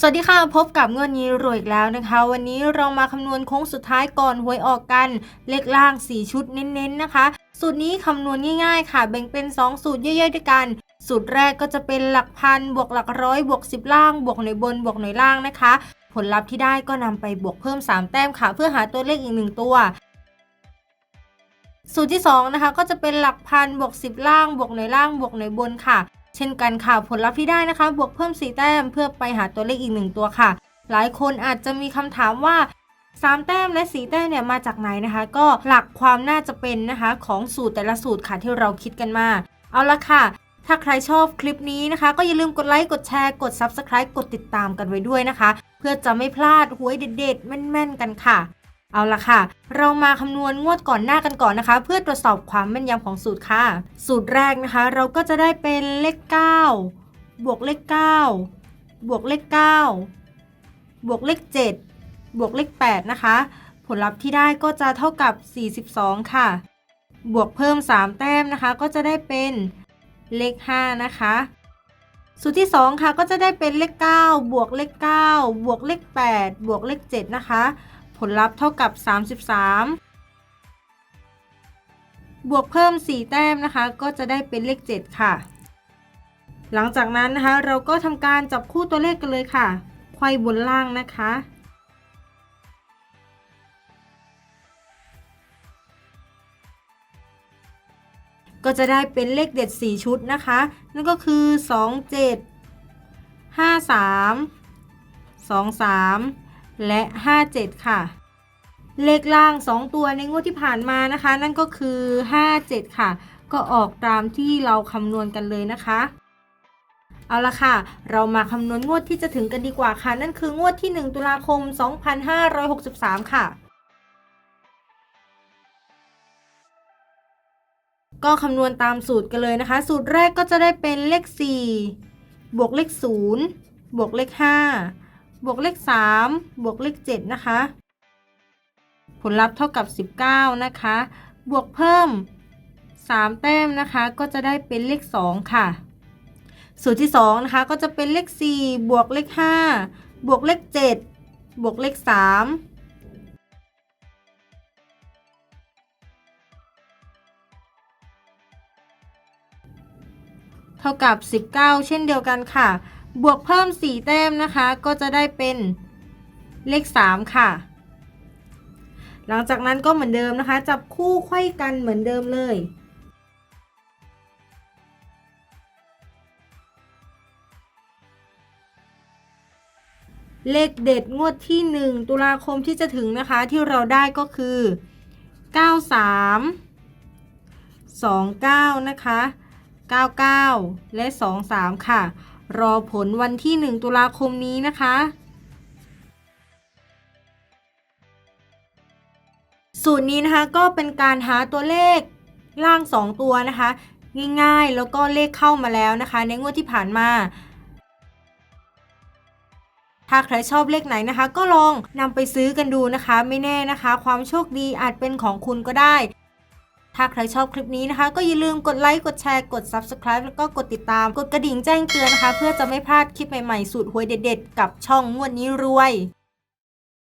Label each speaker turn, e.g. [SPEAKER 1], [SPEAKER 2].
[SPEAKER 1] สวัสดีค่ะ พบกับเงินนี้รวยอีกแล้วนะคะ วันนี้เรามาคำนวณโค้งสุดท้ายก่อนหวยออกกัน เลขล่าง 4 ชุดเน้นๆนะคะ สูตรนี้คำนวณง่ายๆค่ะ แบ่งเป็น 2 สูตรย่อยๆด้วยกัน สูตรแรกก็จะเป็นหลักพันบวกหลักร้อยบวก 10 ล่าง บวกหน่วยบนบวกหน่วยล่างนะคะ ผลลัพธ์ที่ได้ก็นำไปบวกเพิ่ม 3 แต้มค่ะ เพื่อหาตัวเลขอีก 1 ตัว สูตรที่2นะคะก็จะเป็นหลักพันบวก 10 ล่างบวกหน่วยล่างบวกหน่วยบนค่ะ เช่นกันค่ะผลลัพธ์ที่ได้นะคะ บวกเพิ่ม 4 แต้มเพื่อไปหาตัวเลขอีก 1 ตัวค่ะ หลายคนอาจจะมีคำถามว่า3 แต้มและ 4 แต้มเนี่ยมาจากไหนนะคะ ก็หลักความน่าจะเป็นนะคะของสูตรแต่ละสูตรค่ะที่เราคิดกันมา เอาละค่ะ ถ้าใครชอบคลิปนี้นะคะ ก็อย่าลืมกดไลค์ กดแชร์ กด Subscribe กดติดตามกันไว้ด้วยนะคะ เพื่อจะไม่พลาดหวยเด็ดๆแม่นๆกันค่ะ เอาละค่ะ เรามาคำนวณงวดก่อนหน้ากันก่อนนะคะ เพื่อตรวจสอบความแม่นยำของสูตรค่ะ สูตรแรกนะคะ เราก็จะได้เป็นเลข 9 บวกเลข 9 บวกเลข 9 บวกเลข 7 บวกเลข 8 นะคะ ผลลัพธ์ที่ได้ก็จะเท่ากับ 42 ค่ะ บวกเพิ่ม 3 แต้มนะคะ ก็จะได้เป็นเลข 5 นะคะ สูตรที่ 2 ค่ะ ก็จะได้เป็นเลข 9 บวกเลข 9 บวกเลข 8 บวกเลข 7 นะคะ ผลลัพธ์เท่ากับ 33 บวกเพิ่ม 4 แต้มนะคะ ก็จะได้เป็นเลข 7 ค่ะ หลังจากนั้นนะคะ เราก็ทำการจับคู่ตัวเลขกันเลยค่ะไขว้บนล่างนะคะก็จะได้เป็นเลขเด็ด 4 ชุดนะคะ นั่นก็คือ 2 7 5 3 2 3 และ 5 7 ค่ะ เลขล่าง 2 ตัวในงวดที่ผ่านมานะคะ นั่นก็คือ 5 7 ค่ะ ก็ออกตามที่เราคำนวณกันเลยนะคะ เอาละค่ะ เรามาคำนวณงวดที่จะถึงกันดีกว่าค่ะ นั่นคืองวดที่ 1 ตุลาคม 2563 ค่ะก็คำนวณตามสูตรกันเลยนะคะ สูตรแรกก็จะได้เป็นเลข 4 บวกเลข 0 บวกเลข 5 บวกเลข 3 บวกเลข 7 นะคะ ผลลัพธ์เท่ากับ 19 นะคะ บวกเพิ่ม 3 แต้มนะคะ ก็จะได้เป็นเลข 2 ค่ะสูตรที่ 2 นะคะ ก็จะเป็นเลข 4 บวกเลข 5 บวกเลข 7 บวกเลข 3เท่ากับ 19 เช่นเดียวกันค่ะ บวกเพิ่ม 4 แต้มนะคะ ก็จะได้เป็นเลข 3 ค่ะ หลังจากนั้นก็เหมือนเดิมนะคะ จับคู่ไขว้กันเหมือนเดิมเลย เลขเด็ดงวดที่ 1 ตุลาคมที่จะถึงนะคะ ที่เราได้ก็คือ 93 29 นะคะ 99 และ 23 ค่ะ รอผลวันที่ 1 ตุลาคมนี้นะคะ สูตรนี้นะคะก็เป็นการหาตัวเลขล่าง 2 ตัวนะคะ ง่ายๆแล้วก็เลขเข้ามาแล้วนะคะ ในงวดที่ผ่านมาถ้าใครชอบเลขไหนนะคะ ก็ลองนำไปซื้อกันดูนะคะ ไม่แน่นะคะ ความโชคดีอาจเป็นของคุณก็ได้ ถ้าใครชอบคลิปนี้นะคะ ก็อย่าลืมกดไลค์ กดแชร์ กด Subscribe แล้วก็กดติดตาม กดกระดิ่งแจ้งเตือนนะคะ เพื่อจะไม่พลาดคลิปใหม่ๆ สูตรหวยเด็ดๆ กับช่องงวดนี้รวย